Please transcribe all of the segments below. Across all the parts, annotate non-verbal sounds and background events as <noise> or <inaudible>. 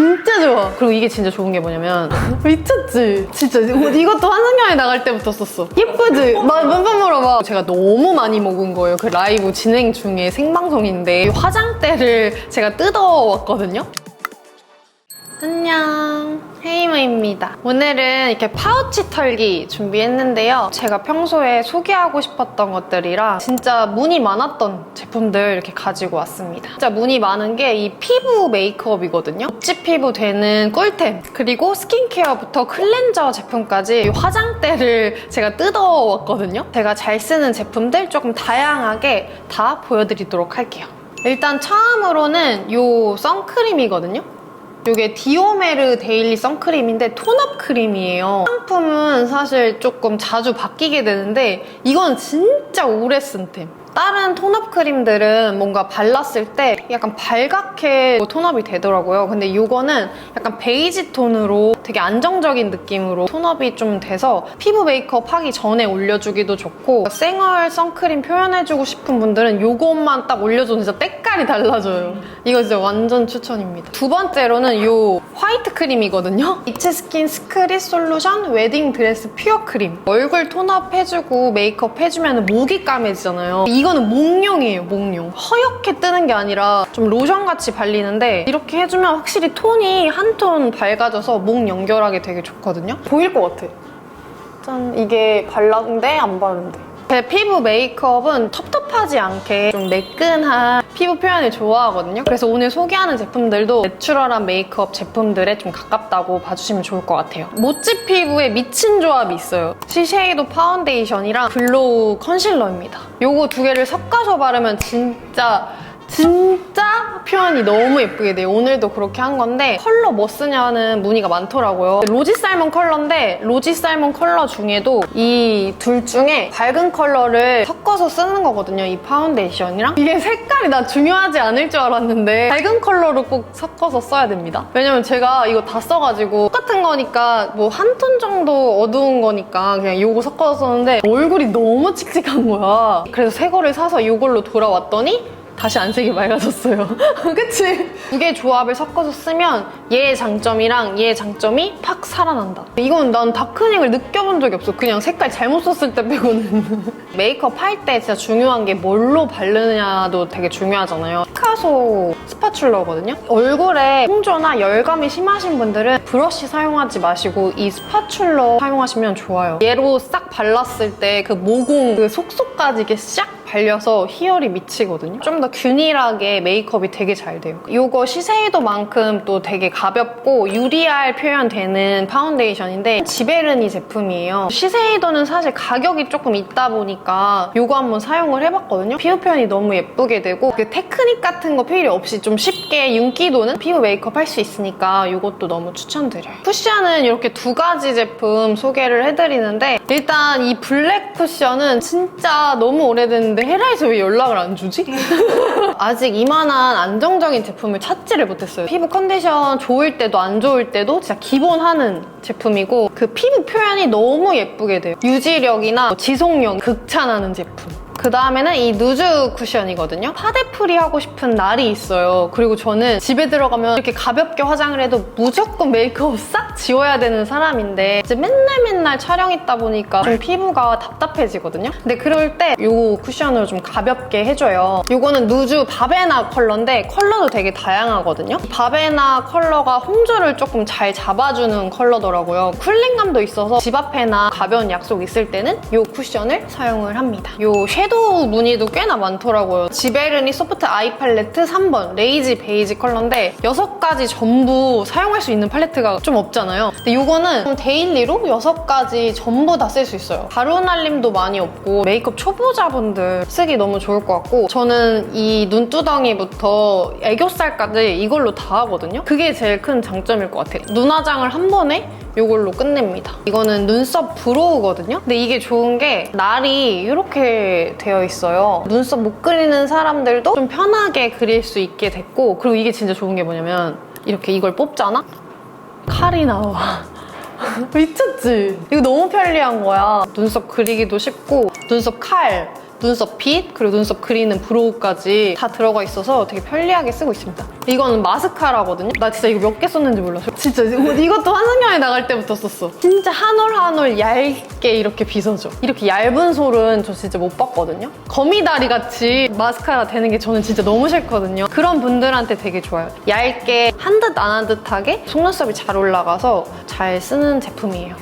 진짜 좋아. 그리고 이게 진짜 좋은 게 뭐냐면 미쳤지? 진짜 이것도 환승연애 나갈 때부터 썼어. 예쁘지? 몇번 물어봐. 제가 너무 많이 먹은 거예요. 그 라이브 진행 중에 생방송인데 이 화장대를 제가 뜯어왔거든요. 안녕 헤이머입니다. 오늘은 이렇게 파우치 털기 준비했는데요. 제가 평소에 소개하고 싶었던 것들이랑 진짜 문의 많았던 제품들 이렇게 가지고 왔습니다. 진짜 문의 많은 게 이 피부 메이크업이거든요. 묵지 피부 되는 꿀템 그리고 스킨케어부터 클렌저 제품까지 이 화장대를 제가 뜯어왔거든요. 제가 잘 쓰는 제품들 조금 다양하게 다 보여드리도록 할게요. 일단 처음으로는 이 선크림이거든요 이게 디오메르 데일리 선크림인데 톤업 크림이에요. 상품은 사실 조금 자주 바뀌게 되는데 이건 진짜 오래 쓴 템. 다른 톤업 크림들은 뭔가 발랐을 때 약간 발갛게 톤업이 되더라고요. 근데 이거는 약간 베이지 톤으로 되게 안정적인 느낌으로 톤업이 좀 돼서 피부 메이크업 하기 전에 올려주기도 좋고 생얼 선크림 표현해주고 싶은 분들은 이것만 딱 올려줘도 진짜 때깔이 달라져요. 이거 진짜 완전 추천입니다. 두 번째로는 이 화이트 크림이거든요. 이츠 스킨 스크릿 솔루션 웨딩 드레스 퓨어 크림. 얼굴 톤업 해주고 메이크업 해주면 목이 까매지잖아요. 이 거는 목용이에요, 목용. 허옇게 뜨는 게 아니라 좀 로션같이 발리는데 이렇게 해주면 확실히 톤이 한 톤 밝아져서 목 연결하기 되게 좋거든요. 보일 것 같아. 짠, 이게 발랐는데 안 바른데. 제 피부 메이크업은 텁텁하지 않게 좀 매끈한 피부 표현을 좋아하거든요. 그래서 오늘 소개하는 제품들도 내추럴한 메이크업 제품들에 좀 가깝다고 봐주시면 좋을 것 같아요. 모찌 피부에 미친 조합이 있어요. 시쉐이도 파운데이션이랑 글로우 컨실러입니다. 요거 두 개를 섞어서 바르면 진짜 진짜 표현이 너무 예쁘게 돼요. 오늘도 그렇게 한 건데 컬러 뭐 쓰냐는 문의가 많더라고요. 로지 살몬 컬러인데 로지 살몬 컬러 중에도 이 둘 중에 밝은 컬러를 섞어서 쓰는 거거든요. 이 파운데이션이랑 이게 색깔이 나 중요하지 않을 줄 알았는데 밝은 컬러로 꼭 섞어서 써야 됩니다. 왜냐면 제가 이거 다 써가지고 똑같은 거니까 뭐 한 톤 정도 어두운 거니까 그냥 이거 섞어서 썼는데 얼굴이 너무 칙칙한 거야. 그래서 새 거를 사서 이걸로 돌아왔더니 다시 안색이 맑아졌어요. <laughs> 그치? 두 개 조합을 섞어서 쓰면 얘의 장점이랑 얘의 장점이 팍 살아난다. 이건 난 다크닝을 느껴본 적이 없어. 그냥 색깔 잘못 썼을 때 빼고는. <laughs> 메이크업 할 때 진짜 중요한 게 뭘로 바르느냐도 되게 중요하잖아요. 피카소 스파츌러거든요. 얼굴에 홍조나 열감이 심하신 분들은 브러쉬 사용하지 마시고 이 스파츌러 사용하시면 좋아요. 얘로 싹 발랐을 때 그 모공 그 속속까지 이게 싹 발려서 희열이 미치거든요. 좀 더 균일하게 메이크업이 되게 잘 돼요. 이거 시세이도만큼 또 되게 가볍고 유리알 표현되는 파운데이션인데 지베르니 제품이에요. 시세이도는 사실 가격이 조금 있다 보니까 이거 한번 사용을 해봤거든요. 피부 표현이 너무 예쁘게 되고 그 테크닉 같은 거 필요 없이 좀 쉽게 윤기 도는 피부 메이크업 할 수 있으니까 이것도 너무 추천드려요. 쿠션은 이렇게 두 가지 제품 소개를 해드리는데 일단 이 블랙 쿠션은 진짜 너무 오래됐 는데 헤라에서 왜 연락을 안 주지? <laughs> 아직 이만한 안정적인 제품을 찾지를 못했어요. 피부 컨디션 좋을 때도 안 좋을 때도 진짜 기본 하는 제품이고 그 피부 표현이 너무 예쁘게 돼요. 유지력이나 지속력 극찬하는 제품. 그 다음에는 이 누즈 쿠션이거든요. 파데프리 하고 싶은 날이 있어요. 그리고 저는 집에 들어가면 이렇게 가볍게 화장을 해도 무조건 메이크업 싹 지워야 되는 사람인데 이제 맨날 맨날 촬영 있다 보니까 좀 피부가 답답해지거든요. 근데 그럴 때 이 쿠션으로 좀 가볍게 해줘요. 이거는 누즈 바베나 컬러인데 컬러도 되게 다양하거든요. 바베나 컬러가 홍조를 조금 잘 잡아주는 컬러더라고요. 쿨링감도 있어서 집 앞에나 가벼운 약속 있을 때는 이 쿠션을 사용을 합니다. 이 섀도우 무늬도 꽤나 많더라고요. 지베르니 소프트 아이 팔레트 3번 레이지 베이지 컬러인데 6가지 전부 사용할 수 있는 팔레트가 좀 없잖아요. 근데 이거는 데일리로 6가지 전부 다 쓸 수 있어요. 가루 날림도 많이 없고 메이크업 초보자분들 쓰기 너무 좋을 것 같고 저는 이 눈두덩이부터 애교살까지 이걸로 다 하거든요. 그게 제일 큰 장점일 것 같아요. 눈화장을 한 번에 이걸로 끝냅니다. 이거는 눈썹 브로우거든요. 근데 이게 좋은 게 날이 이렇게 되어 있어요. 눈썹 못 그리는 사람들도 좀 편하게 그릴 수 있게 됐고 그리고 이게 진짜 좋은 게 뭐냐면 이렇게 이걸 뽑잖아? 칼이 나와. <laughs> 미쳤지? 이거 너무 편리한 거야. 눈썹 그리기도 쉽고 눈썹 칼 눈썹 핏, 그리고 눈썹 그리는 브로우까지 다 들어가 있어서 되게 편리하게 쓰고 있습니다. 이거는 마스카라거든요. 나 진짜 이거 몇 개 썼는지 몰랐어. 진짜 이것도 환승연애 나갈 때부터 썼어. 진짜 한 올 한 올 얇게 이렇게 빗어줘. 이렇게 얇은 솔은 저 진짜 못 봤거든요. 거미다리 같이 마스카라 되는 게 저는 진짜 너무 싫거든요. 그런 분들한테 되게 좋아요. 얇게 한 듯 안 한 듯하게 속눈썹이 잘 올라가서 잘 쓰는 제품이에요.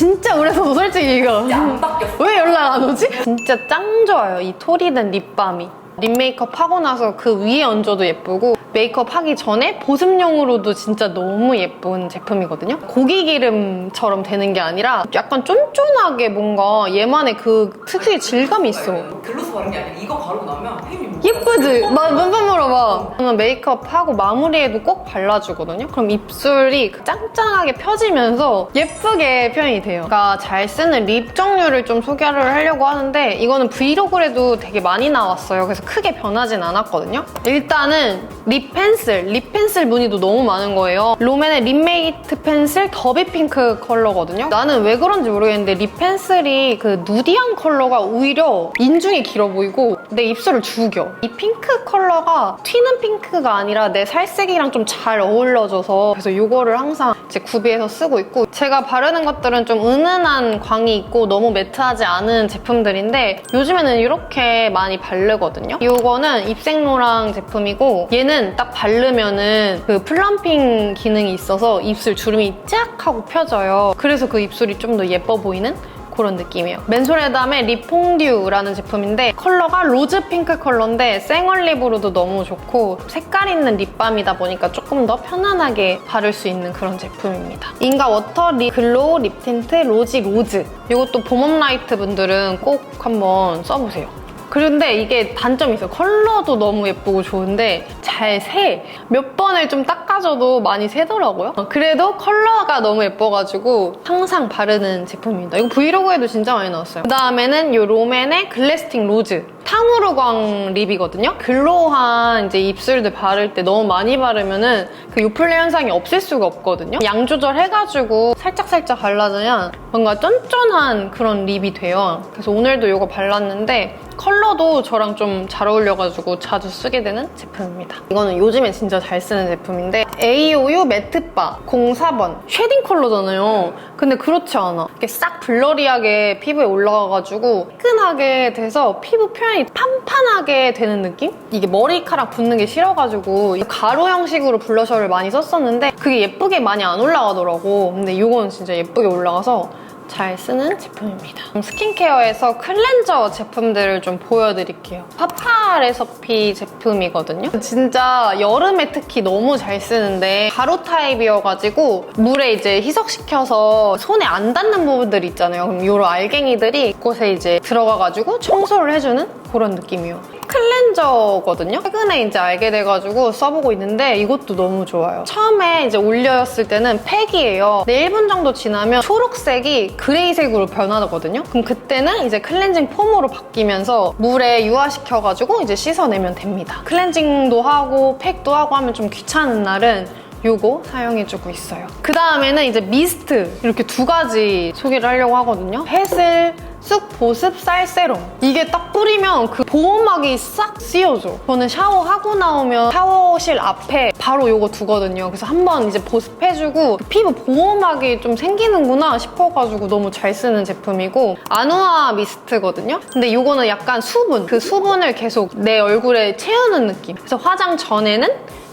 진짜 오래 써. 진짜 오래 써도 솔직히 이거 안 바뀌었어. 왜 연락 안 오지? 진짜 짱 좋아요 이 토리든 립밤이 립 메이크업 하고 나서 그 위에 얹어도 예쁘고 메이크업 하기 전에 보습용으로도 진짜 너무 예쁜 제품이거든요 고기 기름처럼 되는 게 아니라 약간 쫀쫀하게 뭔가 얘만의 그 특유의 질감이 있어 글로스 바른 게 아니라 이거 바르고 나면 예쁘지? 나 눈썹 물어봐. 저는 메이크업 하고 마무리에도 꼭 발라주거든요. 그럼 입술이 그 짱짱하게 펴지면서 예쁘게 표현이 돼요. 그러니까 잘 쓰는 립 종류를 좀 소개를 하려고 하는데 이거는 브이로그에도 되게 많이 나왔어요. 그래서 크게 변하진 않았거든요. 일단은 립 펜슬. 립 펜슬 무늬도 너무 많은 거예요. 롬앤의 립메이트 펜슬 더비 핑크 컬러거든요. 나는 왜 그런지 모르겠는데 립 펜슬이 그 누디한 컬러가 오히려 인중이 길어 보이고 내 입술을 죽여. 이 핑크 컬러가 튀는 핑크가 아니라 내 살색이랑 좀 잘 어울려져서 그래서 이거를 항상 이제 구비해서 쓰고 있고 제가 바르는 것들은 좀 은은한 광이 있고 너무 매트하지 않은 제품들인데 요즘에는 이렇게 많이 바르거든요. 이거는 입생로랑 제품이고 얘는 딱 바르면은 그 플럼핑 기능이 있어서 입술 주름이 쫙 하고 펴져요. 그래서 그 입술이 좀 더 예뻐 보이는 그런 느낌이에요. 맨솔에담의 립퐁듀라는 제품인데 컬러가 로즈 핑크 컬러인데 생얼립으로도 너무 좋고 색깔 있는 립밤이다 보니까 조금 더 편안하게 바를 수 있는 그런 제품입니다. 인가 워터 립 글로우 립 틴트 로지 로즈 이것도 봄업 라이트 분들은 꼭 한번 써보세요. 그런데 이게 단점이 있어요. 컬러도 너무 예쁘고 좋은데 잘 새. 몇 번을 좀 닦아줘도 많이 새더라고요. 어, 그래도 컬러가 너무 예뻐가지고 항상 바르는 제품입니다. 이거 브이로그에도 진짜 많이 나왔어요. 그 다음에는 이 롬앤의 글래스틱 로즈. 탕후루광 립이거든요. 글로우한 이제 입술들 바를 때 너무 많이 바르면은 그 요플레 현상이 없을 수가 없거든요. 양 조절해가지고 살짝살짝 발라주면 뭔가 쫀쫀한 그런 립이 돼요. 그래서 오늘도 이거 발랐는데 컬러도 저랑 좀 잘 어울려가지고 자주 쓰게 되는 제품입니다. 이거는 요즘에 진짜 잘 쓰는 제품인데 AOU 매트바 04번 쉐딩 컬러잖아요. 근데 그렇지 않아. 이렇게 싹 블러리하게 피부에 올라가가지고 뜨끈하게 돼서 피부 표현이 판판하게 되는 느낌? 이게 머리카락 붙는 게 싫어가지고 가루 형식으로 블러셔를 많이 썼었는데 그게 예쁘게 많이 안 올라가더라고. 근데 이건 진짜 예쁘게 올라가서 잘 쓰는 제품입니다. 스킨케어에서 클렌저 제품들을 좀 보여드릴게요. 파파 레서피 제품이거든요. 진짜 여름에 특히 너무 잘 쓰는데 가루 타입이어가지고 물에 이제 희석시켜서 손에 안 닿는 부분들 있잖아요. 그럼 이런 알갱이들이 이곳에 이제 들어가가지고 청소를 해주는 그런 느낌이에요. 클렌저거든요. 최근에 이제 알게 돼가지고 써보고 있는데 이것도 너무 좋아요. 처음에 이제 올려였을 때는 팩이에요. 근데 1분 정도 지나면 초록색이 그레이색으로 변하거든요. 그럼 그때는 이제 클렌징 폼으로 바뀌면서 물에 유화시켜가지고 이제 씻어내면 됩니다. 클렌징도 하고 팩도 하고 하면 좀 귀찮은 날은 요거 사용해주고 있어요. 그 다음에는 이제 미스트 이렇게 두 가지 소개를 하려고 하거든요. 햇을 쑥 보습 쌀 세럼. 이게 딱 뿌리면 그 보호막이 싹 씌워져. 저는 샤워하고 나오면 샤워실 앞에 바로 요거 두거든요. 그래서 한번 이제 보습해주고 피부 보호막이 좀 생기는구나 싶어가지고 너무 잘 쓰는 제품이고 아누아 미스트거든요. 근데 요거는 약간 수분 그 수분을 계속 내 얼굴에 채우는 느낌. 그래서 화장 전에는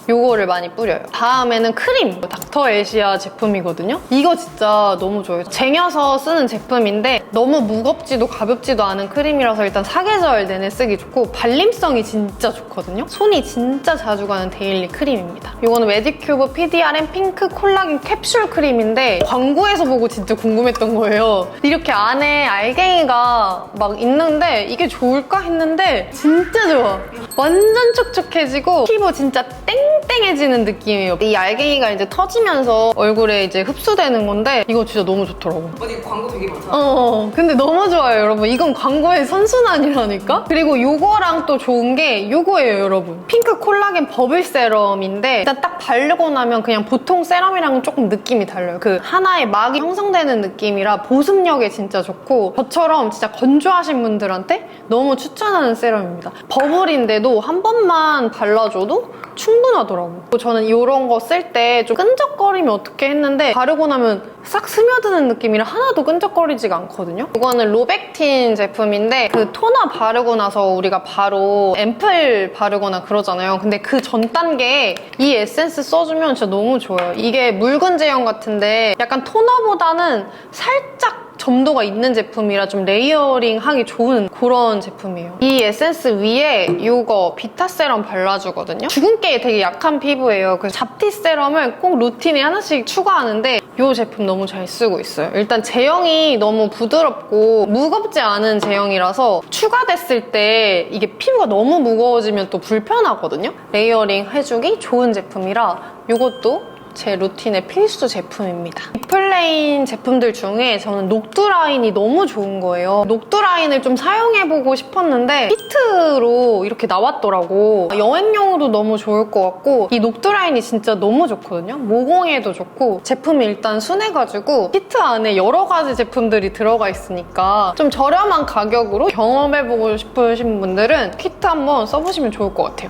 요거를 많이 뿌려요. 다음에는 크림. 닥터 에시아 제품이거든요. 이거 진짜 너무 좋아요. 쟁여서 쓰는 제품인데 너무 무겁지도 가볍지도 않은 크림이라서 일단 사계절 내내 쓰기 좋고 발림성이 진짜 좋거든요. 손이 진짜 자주 가는 데일리 크림입니다. 이거는 메디큐브 PDRM 핑크 콜라겐 캡슐 크림인데 광고에서 보고 진짜 궁금했던 거예요. 이렇게 안에 알갱이가 막 있는데 이게 좋을까 했는데 진짜 좋아. 완전 촉촉해지고 피부 진짜 땡 땡해지는 느낌이에요. 이 알갱이가 이제 터지면서 얼굴에 이제 흡수되는 건데 이거 진짜 너무 좋더라고. 어디 광고 되게 많잖아. 어, 근데 너무 좋아요, 여러분. 이건 광고의 선순환이라니까? 그리고 요거랑 또 좋은 게 요거예요, 여러분. 핑크 콜라겐 버블 세럼인데 일단 딱 바르고 나면 그냥 보통 세럼이랑은 조금 느낌이 달라요. 그 하나의 막이 형성되는 느낌이라 보습력에 진짜 좋고 저처럼 진짜 건조하신 분들한테 너무 추천하는 세럼입니다. 버블인데도 한 번만 발라줘도 충분하더라고. 저는 이런 거 쓸 때 좀 끈적거리면 어떻게 했는데 바르고 나면 싹 스며드는 느낌이라 하나도 끈적거리지가 않거든요. 이거는 로백틴 제품인데 그 토너 바르고 나서 우리가 바로 앰플 바르거나 그러잖아요. 근데 그 전 단계에 이 에센스 써주면 진짜 너무 좋아요. 이게 묽은 제형 같은데 약간 토너보다는 살짝 점도가 있는 제품이라 좀 레이어링 하기 좋은 그런 제품이에요. 이 에센스 위에 이거 비타 세럼 발라주거든요. 주근깨에 되게 약한 피부예요. 그래서 잡티 세럼을 꼭 루틴에 하나씩 추가하는데 이 제품 너무 잘 쓰고 있어요. 일단 제형이 너무 부드럽고 무겁지 않은 제형이라서 추가됐을 때 이게 피부가 너무 무거워지면 또 불편하거든요. 레이어링 해주기 좋은 제품이라 이것도 제 루틴의 필수 제품입니다. 리플레인 제품들 중에 저는 녹두 라인이 너무 좋은 거예요. 녹두 라인을 좀 사용해보고 싶었는데 키트로 이렇게 나왔더라고. 여행용으로 너무 좋을 것 같고 이 녹두 라인이 진짜 너무 좋거든요. 모공에도 좋고 제품이 일단 순해가지고 키트 안에 여러 가지 제품들이 들어가 있으니까 좀 저렴한 가격으로 경험해보고 싶으신 분들은 키트 한번 써보시면 좋을 것 같아요.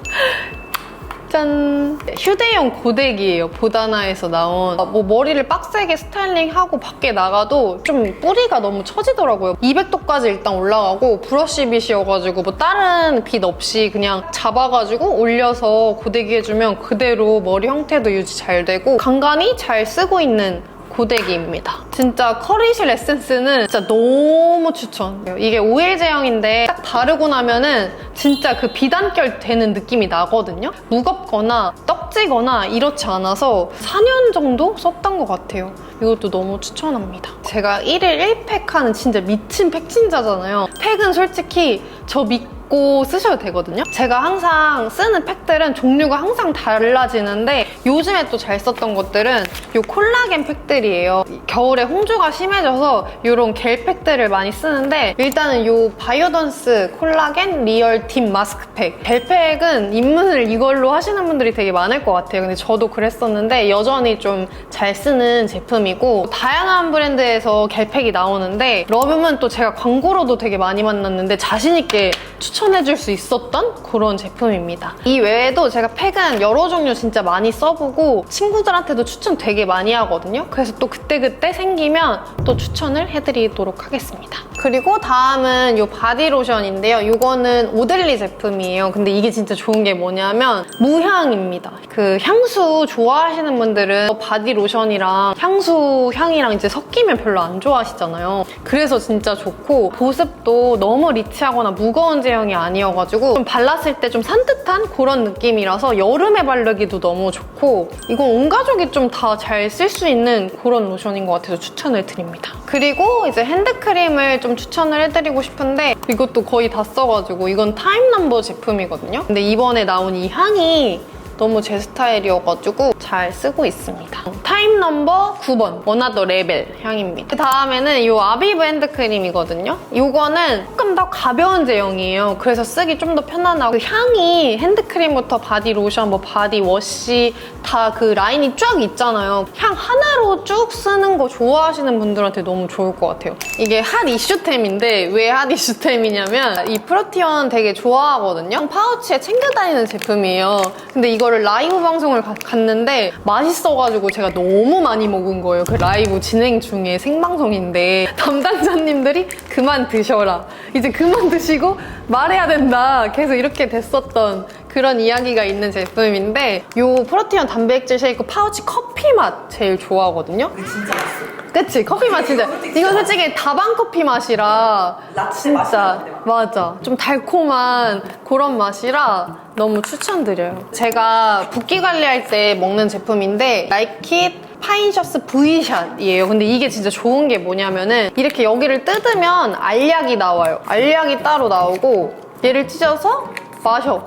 짠! 휴대용 고데기예요. 보다나에서 나온. 뭐 머리를 빡세게 스타일링하고 밖에 나가도 좀 뿌리가 너무 처지더라고요. 200도까지 일단 올라가고 브러쉬 빛이어가지고 뭐 다른 빛 없이 그냥 잡아가지고 올려서 고데기 해주면 그대로 머리 형태도 유지 잘 되고 간간히 잘 쓰고 있는 고데기입니다. 진짜 커리실 에센스는 진짜 너무 추천. 이게 오일 제형인데 딱 바르고 나면은 진짜 그 비단결 되는 느낌이 나거든요. 무겁거나 떡지거나 이렇지 않아서 4년 정도 썼던 것 같아요. 이것도 너무 추천합니다. 제가 1일 1팩 하는 진짜 미친 팩진자잖아요. 팩은 솔직히 저 믿고 고 쓰셔도 되거든요. 제가 항상 쓰는 팩들은 종류가 항상 달라지는데 요즘에 또 잘 썼던 것들은 이 콜라겐 팩들이에요. 겨울에 홍조가 심해져서 이런 겔 팩들을 많이 쓰는데 일단은 이 바이오던스 콜라겐 리얼 딥 마스크팩 겔 팩은 입문을 이걸로 하시는 분들이 되게 많을 것 같아요. 근데 저도 그랬었는데 여전히 좀 잘 쓰는 제품이고 다양한 브랜드에서 겔 팩이 나오는데 러브는 또 제가 광고로도 되게 많이 만났는데 자신 있게 추천 해줄 수 있었던 그런 제품입니다. 이 외에도 제가 팩은 여러 종류 진짜 많이 써보고 친구들한테도 추천 되게 많이 하거든요. 그래서 또 그때그때 생기면 또 추천을 해드리도록 하겠습니다. 그리고 다음은 이 바디로션인데요. 이거는 오델리 제품이에요. 근데 이게 진짜 좋은 게 뭐냐면 무향입니다. 그 향수 좋아하시는 분들은 바디로션이랑 향수 향이랑 이제 섞이면 별로 안 좋아하시잖아요. 그래서 진짜 좋고 보습도 너무 리치하거나 무거운 제형 이 아니어가지고 좀 발랐을 때 좀 산뜻한 그런 느낌이라서 여름에 바르기도 너무 좋고 이건 온 가족이 좀 다 잘 쓸 수 있는 그런 로션인 것 같아서 추천을 드립니다. 그리고 이제 핸드크림을 좀 추천을 해드리고 싶은데 이것도 거의 다 써가지고 이건 타임 넘버 제품이거든요. 근데 이번에 나온 이 향이 너무 제 스타일이어가지고 잘 쓰고 있습니다. 타임 넘버 9번 원하더 레벨 향입니다. 그 다음에는 이 아비브 핸드크림이거든요. 이거는 조금 더 가벼운 제형이에요. 그래서 쓰기 좀 더 편안하고 그 향이 핸드크림부터 바디 로션, 뭐 바디 워시 다 그 라인이 쫙 있잖아요. 향 하나로 쭉 쓰는 거 좋아하시는 분들한테 너무 좋을 것 같아요. 이게 핫 이슈템인데 왜 핫 이슈템이냐면 이 프로티언 되게 좋아하거든요. 파우치에 챙겨 다니는 제품이에요. 근데 이거 를 라이브 방송을 가- 갔는데 맛있어가지고 제가 너무 많이 먹은 거예요. 그 라이브 진행 중에 생방송인데 담당자님들이 그만 드셔라. 이제 그만 드시고 말해야 된다. 계속 이렇게 됐었던 그런 이야기가 있는 제품인데 이 프로티언 단백질 쉐이크 파우치 커피 맛 제일 좋아하거든요. 진짜 맛있어. 그치 커피 맛 진짜. 이거. 솔직히 다방 커피 맛이라 라떼 진짜 맞아. 좀 달콤한 그런 맛이라 너무 추천드려요. 제가 붓기 관리할 때 먹는 제품인데 나이킷 파인셔스 V샷이에요. 근데 이게 진짜 좋은 게 뭐냐면은 이렇게 여기를 뜯으면 알약이 나와요. 알약이 따로 나오고 얘를 찢어서 마셔.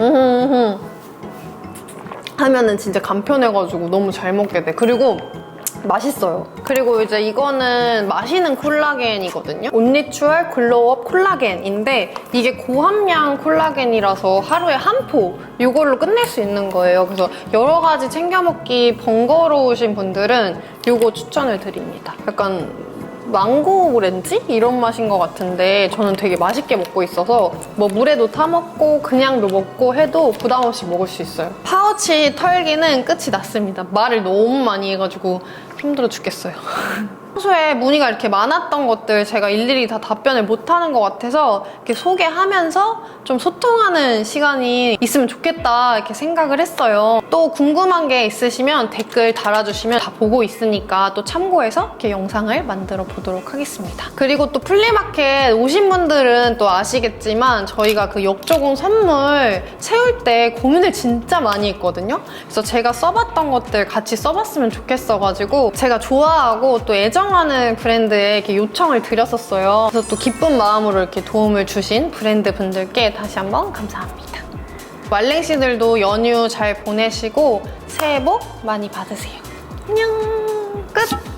음, 하면은 진짜 간편해가지고 너무 잘 먹게 돼. 그리고 맛있어요. 그리고 이제 이거는 마시는 콜라겐이거든요. 온리추얼 글로우업 콜라겐인데 이게 고함량 콜라겐이라서 하루에 한 포 이걸로 끝낼 수 있는 거예요. 그래서 여러 가지 챙겨 먹기 번거로우신 분들은 이거 추천을 드립니다. 약간 망고 오렌지 이런 맛인 것 같은데 저는 되게 맛있게 먹고 있어서 뭐 물에도 타 먹고 그냥도 먹고 해도 부담 없이 먹을 수 있어요. 파우치 털기는 끝이 났습니다. 말을 너무 많이 해가지고 힘들어 죽겠어요. <laughs> 평소에 문의가 이렇게 많았던 것들 제가 일일이 다 답변을 못하는 것 같아서 이렇게 소개하면서 좀 소통하는 시간이 있으면 좋겠다 이렇게 생각을 했어요. 또 궁금한 게 있으시면 댓글 달아주시면 다 보고 있으니까 또 참고해서 이렇게 영상을 만들어 보도록 하겠습니다. 그리고 또 플리마켓 오신 분들은 또 아시겠지만 저희가 그 역조공 선물 세울 때 고민을 진짜 많이 했거든요. 그래서 제가 써봤던 것들 같이 써봤으면 좋겠어가지고 제가 좋아하고 또 애정 하는 브랜드에 이렇게 요청을 드렸었어요. 그래서 또 기쁜 마음으로 이렇게 도움을 주신 브랜드 분들께 다시 한번 감사합니다. 말랭씨들도 연휴 잘 보내시고 새해 복 많이 받으세요. 안녕. 끝.